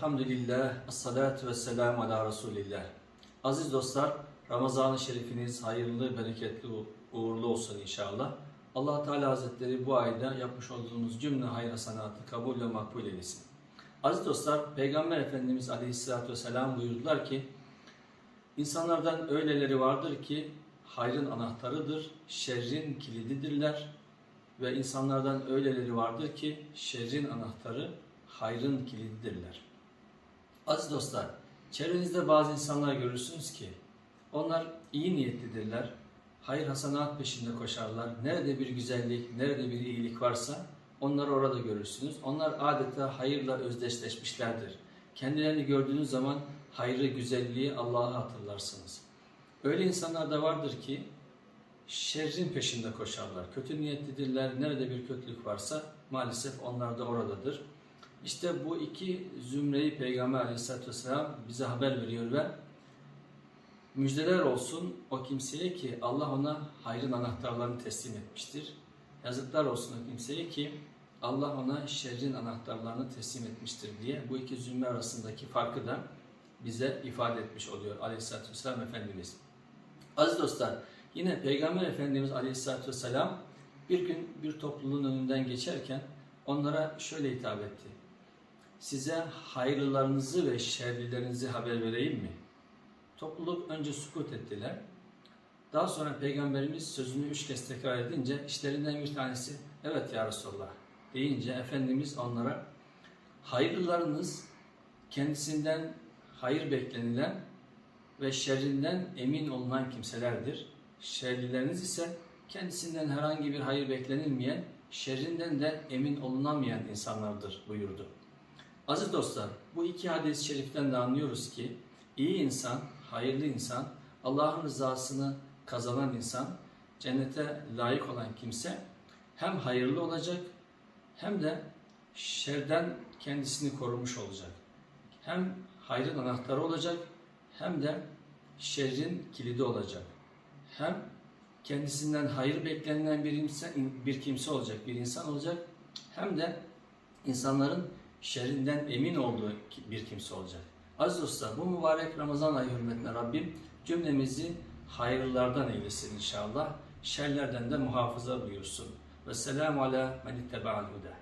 Elhamdülillah, salatu ve selamu ala Resulillah. Aziz dostlar, Ramazan-ı Şerifiniz hayırlı, bereketli, uğurlu olsun inşallah. allah Teala Hazretleri bu ayda yapmış olduğunuz cümle hayır sanatı kabul ve makbul eylesin. Aziz dostlar, Peygamber Efendimiz Aleyhisselatü Vesselam buyurdular ki, insanlardan öyleleri vardır ki hayrın anahtarıdır, şerrin kilididirler ve insanlardan öyleleri vardır ki şerrin anahtarı, hayrın kilididirler. Aziz dostlar, çevrenizde bazı insanlar görürsünüz ki onlar iyi niyetlidirler, hayır hasanat peşinde koşarlar. Nerede bir güzellik, nerede bir iyilik varsa onları orada görürsünüz. Onlar adeta hayırla özdeşleşmişlerdir. Kendilerini gördüğünüz zaman hayrı, güzelliği, Allah'ı hatırlarsınız. Öyle insanlar da vardır ki şerrin peşinde koşarlar. Kötü niyetlidirler. Nerede bir kötülük varsa maalesef onlar da oradadır. İşte bu iki zümreyi Peygamber Aleyhisselatü Vesselam bize haber veriyor ve müjdeler olsun o kimseye ki Allah ona hayrın anahtarlarını teslim etmiştir. Yazıklar olsun o kimseye ki Allah ona şerrin anahtarlarını teslim etmiştir diye bu iki zümre arasındaki farkı da bize ifade etmiş oluyor Aleyhisselatü Vesselam Efendimiz. Aziz dostlar, yine Peygamber Efendimiz Aleyhisselatü Vesselam bir gün bir topluluğun önünden geçerken onlara şöyle hitap etti. Size hayırlılarınızı ve şerlilerinizi haber vereyim mi? Topluluk önce sukut ettiler. Daha sonra Peygamberimiz sözünü üç kez tekrar edince işlerinden bir tanesi evet ya Resulallah deyince Efendimiz onlara hayırlılarınız kendisinden hayır beklenilen ve şerrinden emin olunan kimselerdir. Şerlileriniz ise kendisinden herhangi bir hayır beklenilmeyen, şerrinden de emin olunamayan insanlardır buyurdu. Aziz dostlar, bu iki hadis-i şeriften de anlıyoruz ki iyi insan, hayırlı insan, Allah'ın rızasını kazanan insan, cennete layık olan kimse hem hayırlı olacak hem de şerden kendisini korumuş olacak. Hem hayrın anahtarı olacak hem de şerrin kilidi olacak. Hem kendisinden hayır beklenilen bir insan, bir kimse olacak, bir insan olacak. Hem de insanların şerrinden emin olduğu bir kimse olacak. Aziz dostlar bu mübarek Ramazan ayı hürmetine Rabbim cümlemizi hayırlardan eylesin inşallah. Şerlerden de muhafaza buyursun. Ve selamu ala men ittebaal huda.